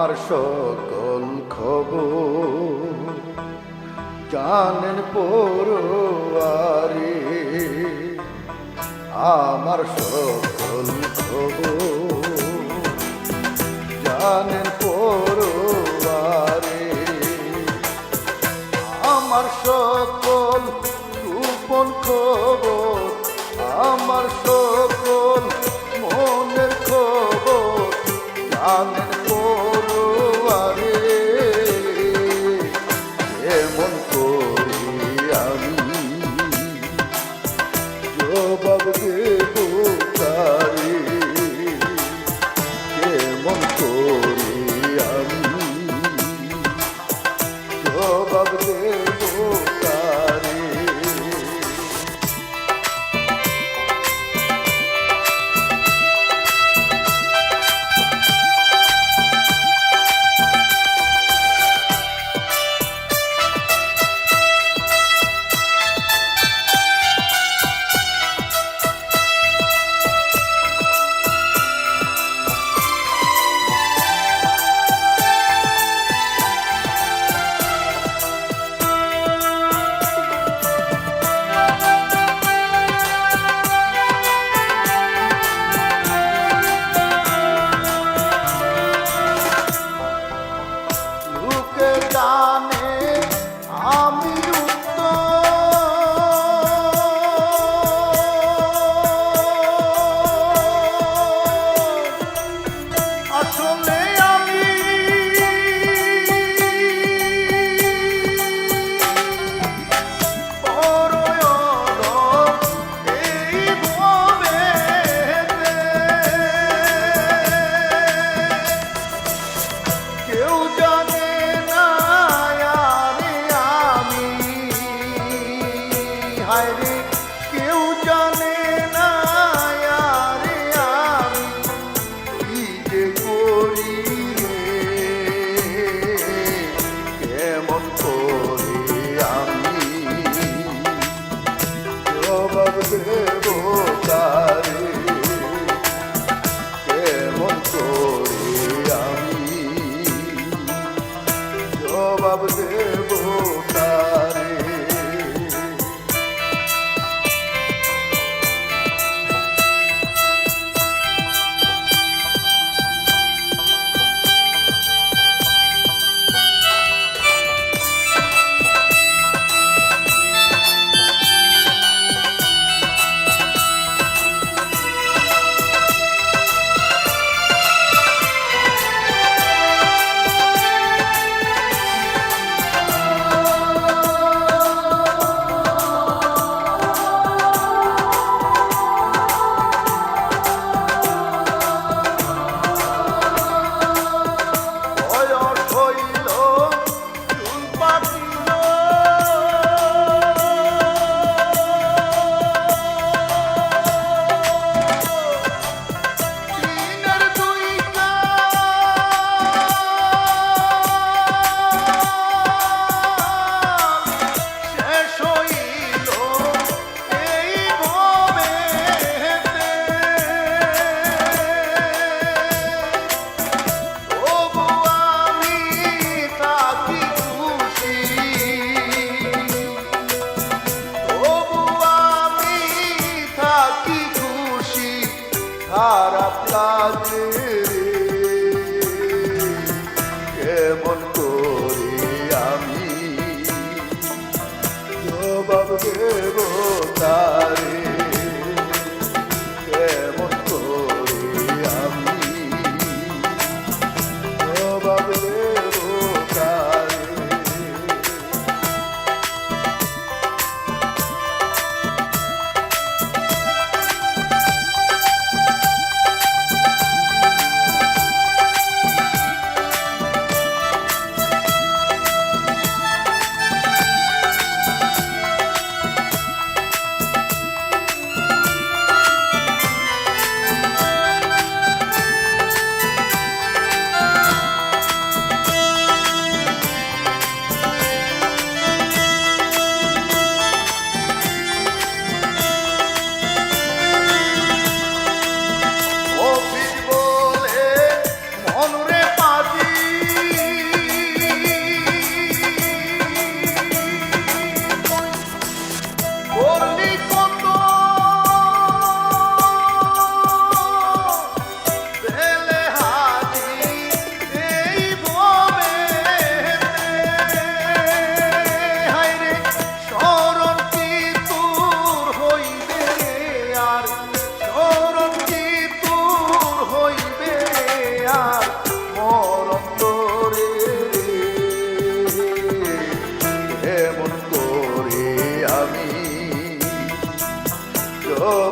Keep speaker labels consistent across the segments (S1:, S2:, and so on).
S1: আমার সকল খবর জানেন পড়ুয়ারে। আমার সকল খবর জানেন পড়ুয়ারে। আমার সকল রূপন খবর Baba.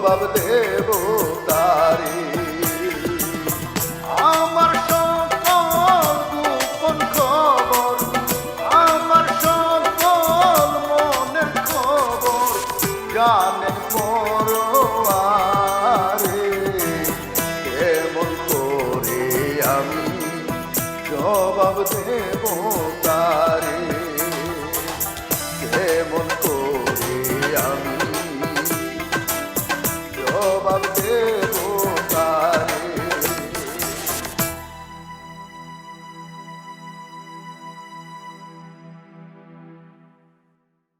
S1: জবাব দেব তারে। আমার সকল গোপন খবর, আমার সকল মনের খবর জানেন পরোয়ারে কেমন করে আমি জবাব দেব তারে?